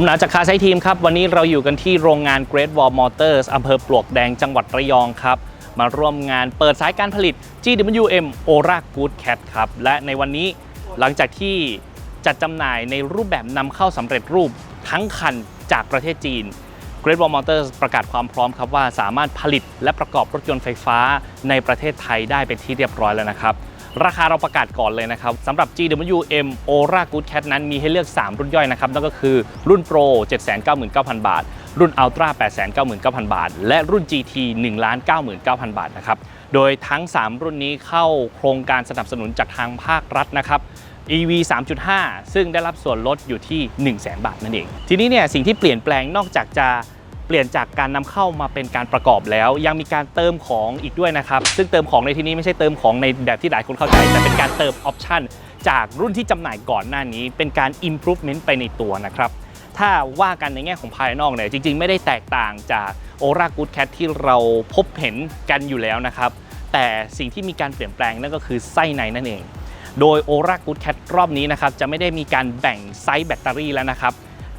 ผมหนาจากคาไซทีมครับ วันนี้เราอยู่กันที่โรงงาน Great Wall Motors อำเภอปลวกแดงจังหวัดระยองครับ มาร่วมงานเปิดสายการผลิต GWM Ora Good Cat ครับ และในวันนี้หลังจากที่จัดจำหน่ายในรูปแบบนำเข้าสำเร็จรูปทั้งคันจากประเทศจีน Great Wall Motors ประกาศความพร้อมครับว่าสามารถผลิตและประกอบรถยนต์ไฟฟ้าในประเทศไทยได้เป็นที่เรียบร้อยแล้วนะครับ ราคาเราประกาศก่อนเลยนะครับสำหรับ GWM Ora Good Cat นั้นมีให้เลือก 3 รุ่นย่อยนะครับนั่นก็คือรุ่น Pro 799,000 บาท รุ่น Ultra 899,000 บาท และรุ่น GT 1,99,000 บาทนะครับโดยทั้ง 3 รุ่นนี้เข้าโครงการสนับสนุนจากทางภาครัฐนะครับ EV 3.5 ซึ่งได้รับส่วนลดอยู่ที่ 1 0 0 0 0แบาทนั่นเอง ทีนี้เนี่ยสิ่งที่เปลี่ยนแปลงนอกจากจะ เปลี่ยนจากการนำเข้ามาเป็นการประกอบแล้ว ยังมีการเติมของอีกด้วยนะครับ ซึ่งเติมของในที่นี้ไม่ใช่เติมของในแบบที่หลายคนเข้าใจ แต่เป็นการเติมออปชันจากรุ่นที่จำหน่ายก่อนหน้านี้ เป็นการ improvement ไปในตัวนะครับถ้าว่ากันในแง่ของภายนอกเนี่ยจริง ๆ ไม่ได้แตกต่างจาก Ora Good Cat ที่เราพบเห็นกันอยู่แล้วนะครับ แต่สิ่งที่มีการเปลี่ยนแปลงนั่นก็คือไส้ในนั่นเอง โดย Ora Good Cat รอบนี้นะครับจะไม่ได้มีการแบ่งไซส์แบตเตอรี่แล้วนะครับ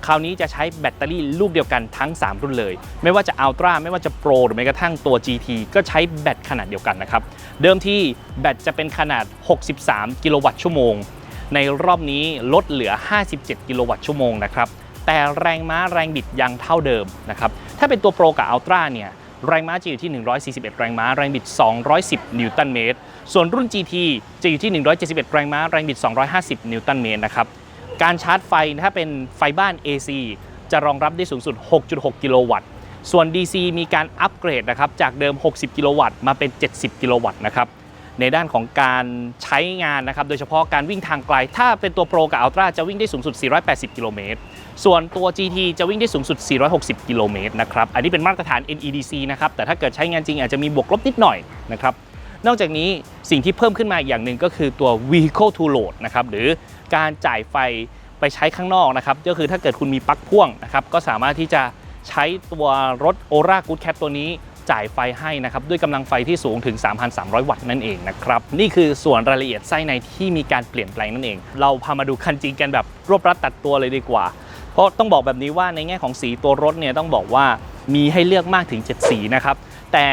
คราวนี้จะใช้แบตเตอรี่ลูกเดียวกันทั้ง 3 รุ่นเลย ไม่ว่าจะ Ultra ไม่ว่าจะ Pro หรือแม้กระทั่งตัว GT ก็ใช้แบตขนาดเดียวกันนะครับ เดิมที่แบตจะเป็นขนาด 63 กิโลวัตต์ชั่วโมง ในรอบนี้ลดเหลือ 57 กิโลวัตต์ชั่วโมงนะครับ แต่แรงม้าแรงบิดยังเท่าเดิมนะครับ ถ้าเป็นตัว Pro กับ Ultra เนี่ยแรงม้าจะอยู่ที่ 141 แรงม้า แรงบิด 210 นิวตันเมตร ส่วนรุ่น GT จะอยู่ที่ 171 แรงม้า แรงบิด 250 นิวตันเมตรนะครับ การชาร์จไฟถ้าเป็นไฟบ้าน AC จะรองรับได้สูงสุด 6.6 กิโลวัตต์ ส่วน DC มีการอัปเกรดนะครับจากเดิม 60 กิโลวัตต์มาเป็น 70 กิโลวัตต์นะครับในด้านของการใช้งานนะครับ โดยเฉพาะการวิ่งทางไกล ถ้าเป็นตัว Pro กับ Ultra จะวิ่งได้สูงสุด 480 กิโลเมตร ส่วนตัว GT จะวิ่งได้สูงสุด 460 กิโลเมตรนะครับ อันนี้เป็นมาตรฐาน NEDC นะครับ แต่ถ้าเกิดใช้งานจริงอาจจะมีบวกลบนิดหน่อยนะครับ นอกจากนี้สิ่งที่เพิ่มขึ้นมาอีกอย่างหนึ่งก็คือตัว vehicle to load นะครับ หรือ การจ่ายไฟไปใช้ข้างนอกนะครับ ก็คือถ้าเกิดคุณมีปลั๊กพ่วงนะครับ ก็สามารถที่จะใช้ตัวรถ Ora Good Cat ตัวนี้จ่ายไฟให้นะครับ ด้วยกำลังไฟที่สูงถึง 3,300 วัตต์นั่นเองนะครับ นี่คือส่วนรายละเอียดไส้ในที่มีการเปลี่ยนแปลงนั่นเอง เราพามาดูคันจริงกันแบบรวบรัดตัดตัวเลยดีกว่า เพราะต้องบอกแบบนี้ว่าในแง่ของสีตัวรถเนี่ยต้องบอกว่ามีให้เลือกมากถึง 7 สีนะครับ แต่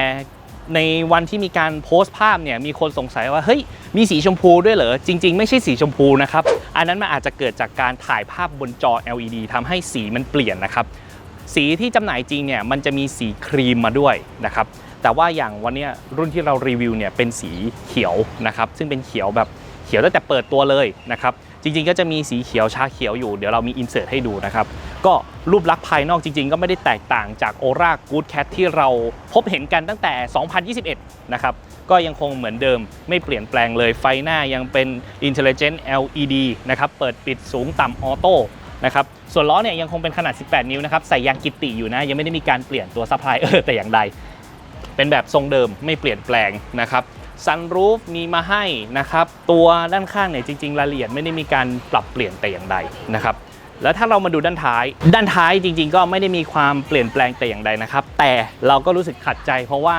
ในวันที่มีการโพสต์ภาพเนี่ยมีคนสงสัยว่าเฮ้ยมีสีชมพูด้วยเหรอจริง ๆ ไม่ใช่สีชมพูนะครับ อันนั้นมันอาจจะเกิดจากการถ่ายภาพบนจอ LED ทำให้สีมันเปลี่ยนนะครับ สีที่จำหน่ายจริงเนี่ยมันจะมีสีครีมมาด้วยนะครับ แต่ว่าอย่างวันนี้รุ่นที่เรารีวิวเนี่ยเป็นสีเขียวนะครับ ซึ่งเป็นเขียวแบบเขียวตั้งแต่เปิดตัวเลยนะครับ จริงๆก็จะมีสีเขียวชาเขียวอยู่ เดี๋ยวเรามีอินเสิร์ตให้ดูนะครับ ก็รูปลักษณ์ภายนอกจริง ๆ ก็ไม่ได้แตกต่างจาก Ora Good Cat ที่เราพบเห็นกันตั้งแต่ 2021 นะครับ ก็ยังคงเหมือนเดิมไม่เปลี่ยนแปลงเลย ไฟหน้ายังเป็น Intelligent LED นะครับ เปิดปิดสูงต่ำออโต้นะครับ ส่วนล้อเนี่ยยังคงเป็นขนาด 18 นิ้วนะครับ ใส่ยางกิตติอยู่นะ ยังไม่ได้มีการเปลี่ยนตัวซัพพลายเออร์แต่อย่างใด เป็นแบบทรงเดิมไม่เปลี่ยนแปลงนะครับซันรูฟมีมาให้นะครับ ตัวด้านข้างเนี่ยจริง ๆ รายละเอียดไม่ได้มีการปรับเปลี่ยนแต่อย่างใดนะครับ แล้วถ้าเรามาดูด้านท้าย ด้านท้ายจริง ๆ ก็ไม่ได้มีความเปลี่ยนแปลงแต่อย่างใดนะครับ แต่เราก็รู้สึกขัดใจ เพราะว่า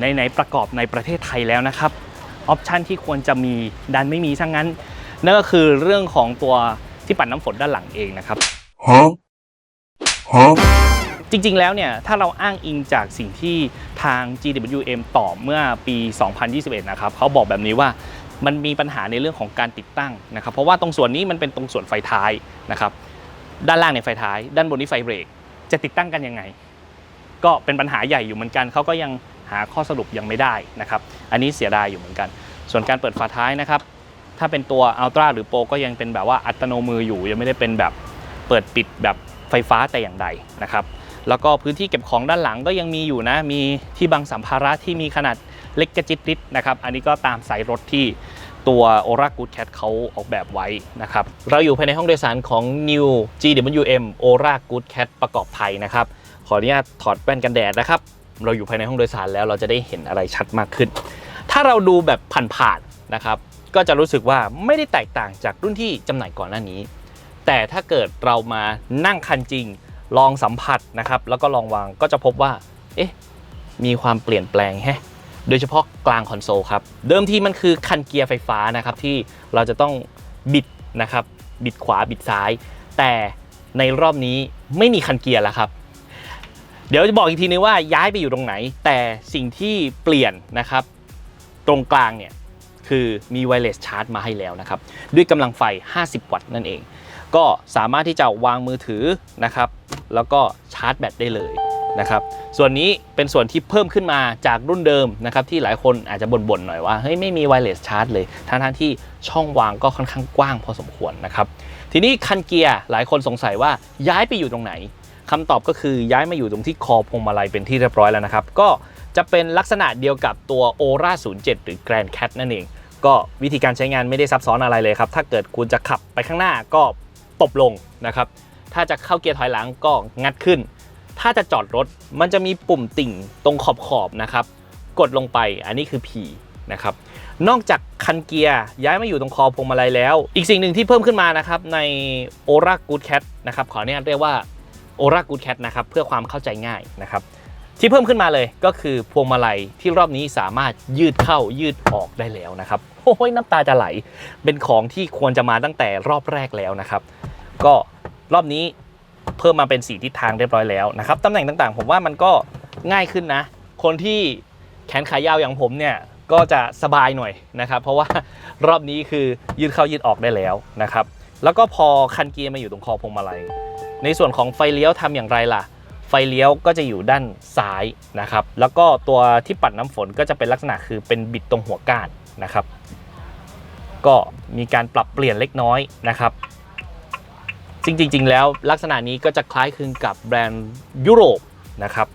ในๆประกอบในประเทศไทยแล้วนะครับออปชันที่ควรจะมีดันไม่มีซะงงั้น นั่นก็คือเรื่องของตัวที่ปัดน้ำฝนด้านหลังเองนะครับ Huh? Huh? จริง ๆ แล้วเนี่ย ถ้าเราอ้างอิงจากสิ่งที่ทาง GWM ตอบเมื่อปี 2021 นะครับเขาบอกแบบนี้ว่ามันมีปัญหาในเรื่องของการติดตั้งนะครับ เพราะว่าตรงส่วนนี้มันเป็นตรงส่วนไฟท้ายนะครับ ด้านล่างเนี่ยไฟท้าย ด้านบนนี้ไฟเบรก จะติดตั้งกันยังไง ก็เป็นปัญหาใหญ่อยู่เหมือนกัน เขาก็ยังหาข้อสรุปยังไม่ได้นะครับ อันนี้เสียดายอยู่เหมือนกัน ส่วนการเปิดฝาท้ายนะครับ ถ้าเป็นตัว Ultra หรือ Pro ก็ยังเป็นแบบว่าอัตโนมืออยู่ ยังไม่ได้เป็นแบบเปิดปิดแบบไฟฟ้าแต่อย่างใดนะครับ แล้วก็พื้นที่เก็บของด้านหลังก็ยังมีอยู่นะ มีที่บังสัมภาระที่มีขนาดเล็กกระจิตริดนะครับ อันนี้ก็ตามสายรถที่ ตัว Ora Good Cat เขาออกแบบไว้นะครับ เราอยู่ภายในห้องโดยสารของ New GWM Ora Good Cat ประกอบไทยนะครับ ขออนุญาตถอดแว่นกันแดดนะครับ เราอยู่ภายในห้องโดยสารแล้วเราจะได้เห็นอะไรชัดมากขึ้น ถ้าเราดูแบบผ่านๆนะครับ ก็จะรู้สึกว่าไม่ได้แตกต่างจากรุ่นที่จำหน่ายก่อนหน้านี้ แต่ถ้าเกิดเรามานั่งคันจริง ลองสัมผัสนะครับ แล้วก็ลองวางก็จะพบว่า เอ๊ะ มีความเปลี่ยนแปลงแฮะ โดยเฉพาะกลางคอนโซลครับ เดิมทีมันคือคันเกียร์ไฟฟ้านะครับที่เราจะต้องบิดนะครับ บิดขวาบิดซ้าย แต่ในรอบนี้ไม่มีคันเกียร์แล้วครับ เดี๋ยวจะบอกอีกทีนึงว่าย้ายไปอยู่ตรงไหน แต่สิ่งที่เปลี่ยนนะครับ ตรงกลางเนี่ยคือมีไวเลสชาร์จมาให้แล้วนะครับ ด้วยกำลังไฟ 50 วัตต์นั่นเอง ก็สามารถที่จะวางมือถือนะครับ แล้วก็ชาร์จแบตได้เลย นะครับส่วนนี้เป็นส่วนที่เพิ่มขึ้นมาจากรุ่นเดิมนะครับที่หลายคนอาจจะบ่นๆหน่อยว่าเฮ้ยไม่มีไวเลสชาร์จเลยทั้งๆที่ช่องวางก็ค่อนข้างกว้างพอสมควรนะครับทีนี้คันเกียร์หลายคนสงสัยว่าย้ายไปอยู่ตรงไหนคำตอบก็คือย้ายมาอยู่ตรงที่คอพวงมาลัยเป็นที่เรียบร้อยแล้วนะครับ ก็จะเป็นลักษณะเดียวกับตัว Aura 07 หรือ Grand Cat นั่นเอง ก็วิธีการใช้งานไม่ได้ซับซ้อนอะไรเลยครับ ถ้าเกิดคุณจะขับไปข้างหน้าก็ตบลงนะครับ ถ้าจะเข้าเกียร์ถอยหลังก็งัดขึ้น ถ้าจะจอดรถมันจะมีปุ่มติ่งตรงขอบขอบนะครับ กดลงไปอันนี้คือ P นะครับนอกจากคันเกียร์ย้ายมาอยู่ตรงคอพวงมาลัยแล้ว อีกสิ่งหนึ่งที่เพิ่มขึ้นมานะครับใน Aura Good Cat นะครับขออนุญาตเรียกว่า Aura Good Cat นะครับเพื่อความเข้าใจง่ายนะครับที่เพิ่มขึ้นมาเลยก็คือพวงมาลัยที่รอบนี้สามารถยืดเข้ายืดออกได้แล้วนะครับโอ้ยน้ำตาจะไหล เป็นของที่ควรจะมาตั้งแต่รอบแรกแล้วนะครับ ก็รอบนี้ เพิ่มมาเป็นสีทิศทางเรียบร้อยแล้วนะครับตำแหน่งต่างๆ ผมว่ามันก็ง่ายขึ้นนะ คนที่แขนขายาวอย่างผมเนี่ยก็จะสบายหน่อยนะครับเพราะว่ารอบนี้คือยืดเข้ายืดออกได้แล้วนะครับแล้วก็พอคันเกียร์มาอยู่ตรงคอพวงมาลัยในส่วนของไฟเลี้ยวทำอย่างไรล่ะ ไฟเลี้ยวก็จะอยู่ด้านซ้ายนะครับ แล้วก็ตัวที่ปัดน้ำฝนก็จะเป็นลักษณะคือเป็นบิดตรงหัวก้านนะครับ ก็มีการปรับเปลี่ยนเล็กน้อยนะครับ จริง ๆ แล้วลักษณะนี้ก็จะคล้ายคลึงกับแบรนด์ยุโรปนะครับ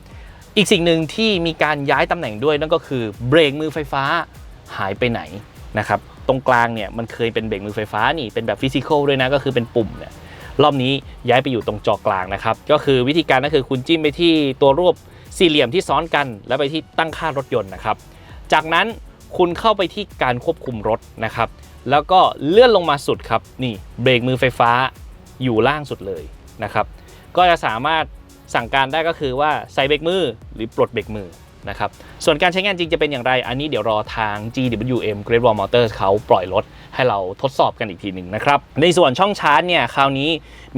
อีกสิ่งหนึ่งที่มีการย้ายตำแหน่งด้วยนั่นก็คือเบรกมือไฟฟ้าหายไปไหนนะครับ ตรงกลางเนี่ยมันเคยเป็นเบรกมือไฟฟ้านี่เป็นแบบฟิสิกอลด้วยนะก็คือเป็นปุ่มเนี่ยรอบนี้ย้ายไปอยู่ตรงจอกลางนะครับ ก็คือวิธีการก็คือคุณจิ้มไปที่ตัวรูปสี่เหลี่ยมที่ซ้อนกัน แล้วไปที่ตั้งค่ารถยนต์นะครับ จากนั้นคุณเข้าไปที่การควบคุมรถนะครับ แล้วก็เลื่อนลงมาสุดครับนี่เบรกมือไฟฟ้า อยู่ล่างสุดเลยนะครับ ก็จะสามารถสั่งการได้ก็คือว่าใส่เบรกมือหรือปลดเบรกมือนะครับ ส่วนการใช้งานจริงจะเป็นอย่างไร อันนี้เดี๋ยวรอทาง GWM Great Wall Motors เขาปล่อยรถให้เราทดสอบกันอีกทีหนึ่งนะครับ ในส่วนช่องชาร์จเนี่ย คราวนี้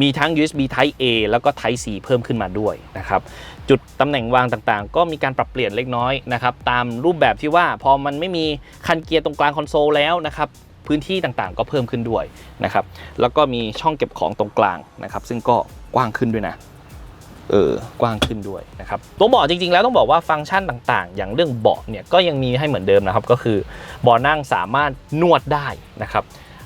มีทั้ง USB Type A แล้วก็ Type C เพิ่มขึ้นมาด้วยนะครับ จุดตำแหน่งวางต่างๆ ก็มีการปรับเปลี่ยนเล็กน้อยนะครับ ตามรูปแบบที่ว่าพอมันไม่มีคันเกียร์ตรงกลางคอนโซลแล้วนะครับ พื้นที่ต่างๆ ก็เพิ่มขึ้นด้วยนะครับแล้วก็มีช่องเก็บของตรงกลางนะครับ ซึ่งก็กว้างขึ้นด้วยนะเออกว้างขึ้นด้วยนะครับตัวเบาะจริงๆ แล้วต้องบอกว่าฟังก์ชันต่างๆ อย่างเรื่องเบาะเนี่ยก็ยังมีให้เหมือนเดิมนะครับ ก็คือเบาะนั่งสามารถนวดได้นะครับ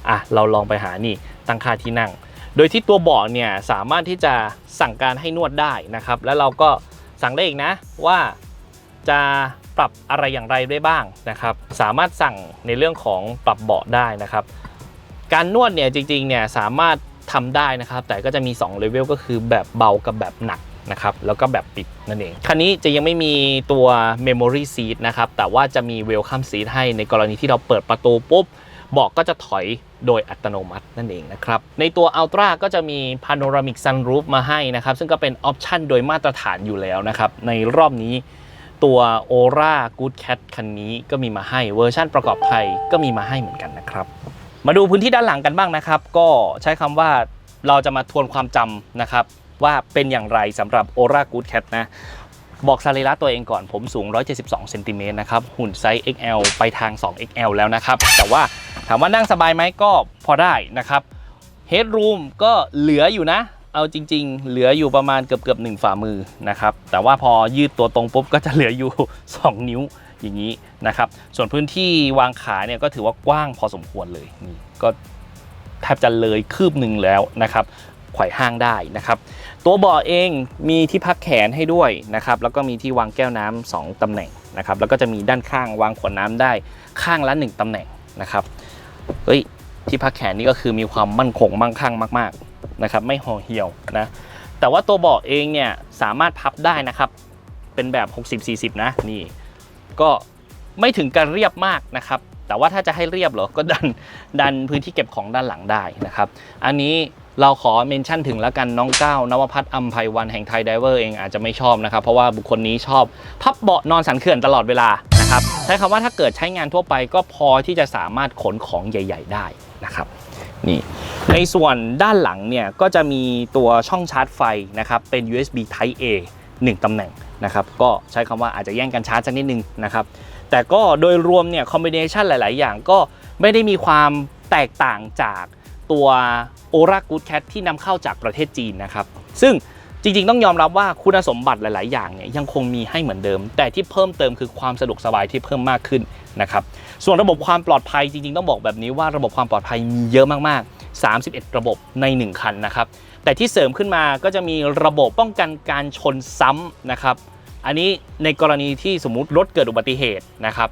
อะเราลองไปหานี่ตั้งค่าที่นั่ง โดยที่ตัวเบาะเนี่ยสามารถที่จะสั่งการให้นวดได้นะครับ แล้วเราก็สั่งได้อีกนะว่าจะ ปรับอะไรอย่างไรได้บ้างนะครับ สามารถสั่งในเรื่องของปรับเบาะได้นะครับ การนวดเนี่ยจริงๆเนี่ยสามารถทำได้นะครับ แต่ก็จะมี2เลเวลก็คือแบบเบากับแบบหนักนะครับแล้วก็แบบปิดนั่นเอง คันนี้จะยังไม่มีตัว Memory Seat นะครับ แต่ว่าจะมี Welcome Seat ให้ในกรณีที่เราเปิดประตูปุ๊บเบาะก็จะถอยโดยอัตโนมัตินั่นเองนะครับ ในตัว Ultra ก็จะมี Panoramic Sunroof มาให้นะครับ ซึ่งก็เป็นออปชันโดยมาตรฐานอยู่แล้วนะครับ ในรอบนี้ ตัว Aura Good Cat คันนี้ก็มีมาให้เวอร์ชันประกอบไทยก็มีมาให้เหมือนกันนะครับ มาดูพื้นที่ด้านหลังกันบ้างนะครับ ก็ใช้คำว่าเราจะมาทวนความจำนะครับ ว่าเป็นอย่างไรสำหรับ Aura Good Cat นะ บอกสรีระตัวเองก่อนผมสูง 172เซนติเมตรนะครับ หุ่นไซส์ XL ไปทาง 2XL แล้วนะครับ แต่ว่าถามว่านั่งสบายไหมก็พอได้นะครับ Headroom ก็เหลืออยู่นะ เอาจริง ๆ เหลืออยู่ประมาณเกือบเกือบๆหนึ่งฝ่ามือนะครับ แต่ว่าพอยืดตัวตรงปุ๊บก็จะเหลืออยู่ 2 นิ้วอย่างนี้นะครับ ส่วนพื้นที่วางขาเนี่ยก็ถือว่ากว้างพอสมควรเลยนี่ก็แทบจะเลยคืบหนึ่งแล้วนะครับไขว่ห้างได้นะครับ ตัวเบาะเองมีที่พักแขนให้ด้วยนะครับ แล้วก็มีที่วางแก้วน้ำสองตำแหน่งนะครับ แล้วก็จะมีด้านข้างวางขวดน้ำได้ข้างละหนึ่งตำแหน่งนะครับ เฮ้ยที่พักแขนนี่ก็คือมีความมั่นคงมั่งคั่งมาก ๆ นะครับไม่ห่อเหี่ยวนะแต่ว่าตัวเบาะเองเนี่ยสามารถพับได้นะครับ เป็นแบบ 60-40 นะนี่ก็ไม่ถึงกับเรียบมากนะครับ แต่ว่าถ้าจะให้เรียบเหรอก็ดันดันพื้นที่เก็บของด้านหลังได้นะครับ อันนี้เราขอเมนชั่นถึงแล้วกันน้องก้าวนวพัฒน์อัมภัยวันแห่งไทยไดเวอร์เองอาจจะไม่ชอบนะครับ เพราะว่าบุคคลนี้ชอบพับเบาะนอนสันเขื่อนตลอดเวลานะครับใช้คำว่าถ้าเกิดใช้งานทั่วไปก็พอที่จะสามารถขนของใหญ่ ๆ ได้นะครับ นี่ในส่วนด้านหลังเนี่ยก็จะมีตัวช่องชาร์จไฟนะครับเป็น USB Type A 1 ตำแหน่งนะครับก็ใช้คำว่าอาจจะแย่งกันชาร์จสักนิดนึงนะครับแต่ก็โดยรวมเนี่ยคอมบิเนชันหลาย ๆ อย่างก็ไม่ได้มีความแตกต่างจากตัว Ora Good Cat ที่นำเข้าจากประเทศจีนนะครับซึ่ง จริงๆ ต้องยอมรับว่าคุณสมบัติหลาย ๆ อย่างเนี่ยยังคงมีให้เหมือนเดิม แต่ที่เพิ่มเติมคือความสะดวกสบายที่เพิ่มมากขึ้นนะครับส่วนระบบความปลอดภัยจริง ๆ ต้องบอกแบบนี้ว่าระบบความปลอดภัยมีเยอะมากๆ 31 ระบบใน 1 คันนะครับแต่ที่เสริมขึ้นมาก็จะมีระบบป้องกันการชนซ้ำนะครับอันนี้ในกรณีที่สมมุติรถเกิดอุบัติเหตุนะครับ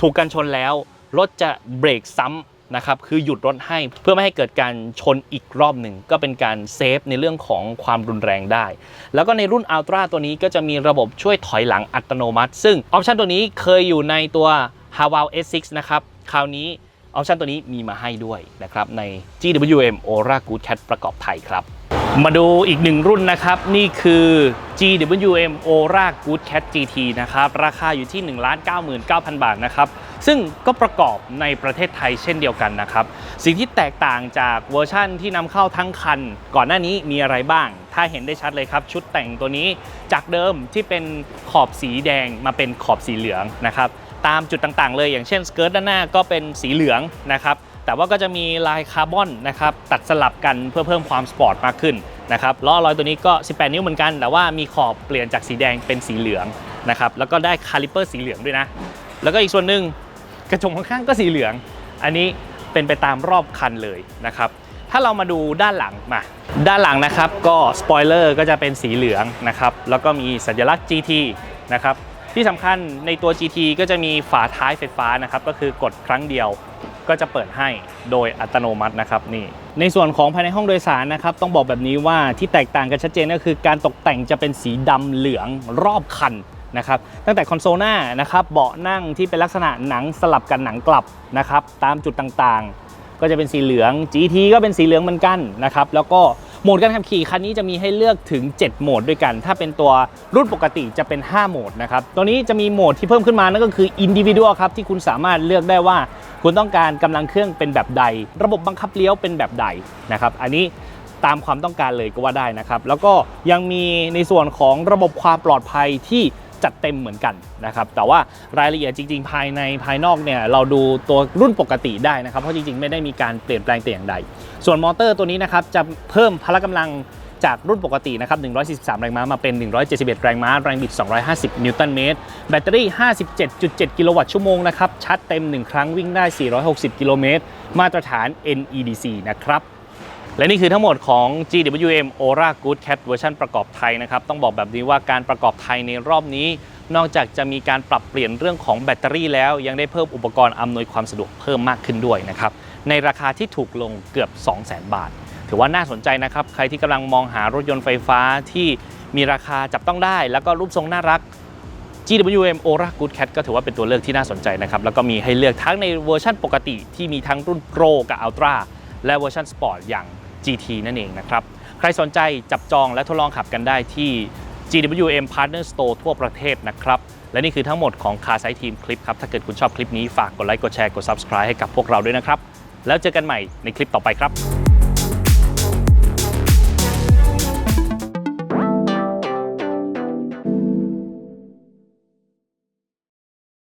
ถูกกันชนแล้วรถจะเบรกซ้ำ นะครับคือหยุดรถให้เพื่อไม่ให้เกิดการชนอีกรอบหนึ่ง ก็เป็นการเซฟในเรื่องของความรุนแรงได้ แล้วก็ในรุ่นอัลตร้าตัวนี้ก็จะมีระบบช่วยถอยหลังอัตโนมัติ ซึ่งออปชันตัวนี้เคยอยู่ในตัว h a w a l S6 นะครับคราวนี้ออปชันตัวนี้มีมาให้ด้วยนะครับใน GWM Ora Good Cat ประกอบไทยครับ มาดูอีกหนึ่งรุ่นนะครับ นี่คือ GWM Ora Good Cat GT นะครับ ราคาอยู่ที่ 1,99,000 บาทนะครับ ซึ่งก็ประกอบในประเทศไทยเช่นเดียวกันนะครับ สิ่งที่แตกต่างจากเวอร์ชั่นที่นำเข้าทั้งคัน ก่อนหน้านี้มีอะไรบ้าง ถ้าเห็นได้ชัดเลยครับ ชุดแต่งตัวนี้จากเดิมที่เป็นขอบสีแดงมาเป็นขอบสีเหลืองนะครับ ตามจุดต่างๆ เลยอย่างเช่นสเกิร์ตด้านหน้าก็เป็นสีเหลืองนะครับ แต่ว่าก็จะมีลายคาร์บอนนะครับตัดสลับกันเพื่อเพิ่มความสปอร์ตมากขึ้นนะครับล้อลอยตัวนี้ก็ 18 นิ้วเหมือนกัน แต่ว่ามีขอบเปลี่ยนจากสีแดงเป็นสีเหลืองนะครับแล้วก็ได้คาลิเปอร์สีเหลืองด้วยนะ แล้วก็อีกส่วนหนึ่งกระจกข้างๆก็สีเหลือง อันนี้เป็นไปตามรอบคันเลยนะครับถ้าเรามาดูด้านหลังมาด้านหลังนะครับก็สปอยเลอร์ก็จะเป็นสีเหลืองนะครับแล้วก็มีสัญลักษณ์ GT นะครับที่สำคัญในตัว GT ก็จะมีฝาท้ายไฟฟ้านะครับก็คือกดครั้งเดียว ก็จะเปิดให้โดยอัตโนมัตินะครับนี่ในส่วนของภายในห้องโดยสารนะครับต้องบอกแบบนี้ว่าที่แตกต่างกันชัดเจนก็คือ การตกแต่งจะเป็นสีดำเหลืองรอบคันนะครับตั้งแต่คอนโซลหน้านะครับเบาะนั่งที่เป็นลักษณะหนังสลับกันหนังกลับนะครับตามจุดต่างๆ ก็จะเป็นสีเหลือง GT ก็เป็นสีเหลืองเหมือนกันนะครับแล้วก็ โหมดการขับขี่คันนี้จะมีให้เลือกถึง 7 โหมดด้วยกัน ถ้าเป็นตัวรุ่นปกติจะเป็น 5 โหมดนะครับตัวนี้จะมีโหมดที่เพิ่มขึ้นมานั่นก็คือ Individual ครับที่คุณสามารถเลือกได้ว่า คุณต้องการกำลังเครื่องเป็นแบบใด ระบบบังคับเลี้ยวเป็นแบบใดนะครับอันนี้ตามความต้องการเลยก็ว่าได้นะครับ แล้วก็ยังมีในส่วนของระบบความปลอดภัยที่ จัดเต็มเหมือนกันนะครับแต่ว่ารายละเอียดจริง ๆ ภายในภายนอกเนี่ยเราดูตัวรุ่นปกติได้นะครับเพราะจริง ๆ ไม่ได้มีการเปลี่ยนแปลงแต่อย่างใด ส่วนมอเตอร์ตัวนี้นะครับจะเพิ่มพละกำลังจากรุ่นปกตินะครับ 143 แรงม้า มาเป็น 171 แรงม้า แรงบิด 250 นิวตันเมตร แบตเตอรี่ 57.7 กิโลวัตต์ชั่วโมงนะครับ ชาร์จเต็ม 1 ครั้งวิ่งได้ 460 กิโลเมตร มาตรฐาน NEDC นะครับ และนี่คือทั้งหมดของ GWM Ora Good Cat เวอร์ชันประกอบไทยนะครับ ต้องบอกแบบนี้ว่าการประกอบไทยในรอบนี้ นอกจากจะมีการปรับเปลี่ยนเรื่องของแบตเตอรี่แล้วยังได้เพิ่มอุปกรณ์อำนวยความสะดวกเพิ่มมากขึ้นด้วยนะครับ ในราคาที่ถูกลงเกือบ 200,000 บาท ถือว่าน่าสนใจนะครับ ใครที่กำลังมองหารถยนต์ไฟฟ้าที่มีราคาจับต้องได้ แล้วก็รูปทรงน่ารัก GWM Ora Good Cat ก็ถือว่าเป็นตัวเลือกที่น่าสนใจนะครับแล้วก็มีให้เลือกทั้งในเวอร์ชันปกติที่มีทั้งรุ่น Pro กับ Ultra และเวอร์ชัน Sport อย่าง GT นั่นเองนะครับใครสนใจจับจองและทดลองขับกันได้ที่ GWM Partner Store ทั่วประเทศนะครับและนี่คือทั้งหมดของ Car Site Team คลิปครับ ถ้าเกิดคุณชอบคลิปนี้ฝากกดไลค์กดแชร์กด Subscribe ให้กับพวกเราด้วยนะครับ แล้วเจอกันใหม่ในคลิปต่อไปครับ